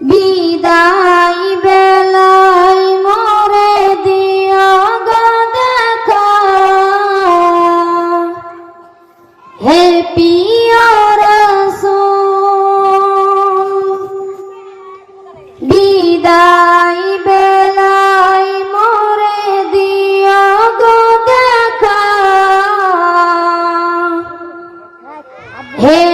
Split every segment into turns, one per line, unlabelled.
বিদায় বেলায় মোরে দিও গো দেখা। হে পিয়া বিদায় বেলায় মোরে দিও গো দেখা। হে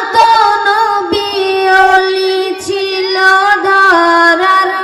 I don't know.